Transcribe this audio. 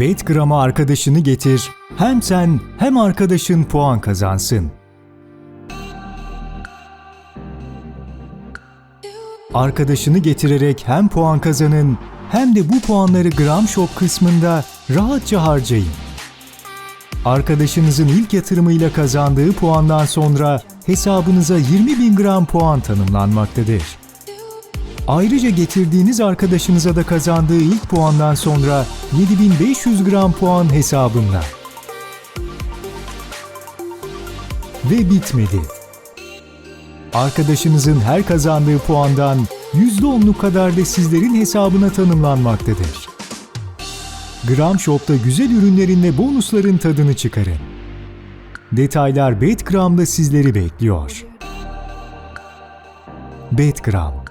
Betgram'a arkadaşını getir, hem sen hem arkadaşın puan kazansın. Arkadaşını getirerek hem puan kazanın hem de bu puanları Gram Shop kısmında rahatça harcayın. Arkadaşınızın ilk yatırımıyla kazandığı puandan sonra hesabınıza 20 bin gram puan tanımlanmaktadır. Ayrıca getirdiğiniz arkadaşınıza da kazandığı ilk puandan sonra 7500 gram puan hesabında. Ve bitmedi. Arkadaşınızın her kazandığı puandan %10'luk kadar da sizlerin hesabına tanımlanmaktadır. Gram Shop'ta güzel ürünlerin ve bonusların tadını çıkarın. Detaylar BetGram'da sizleri bekliyor. BetGram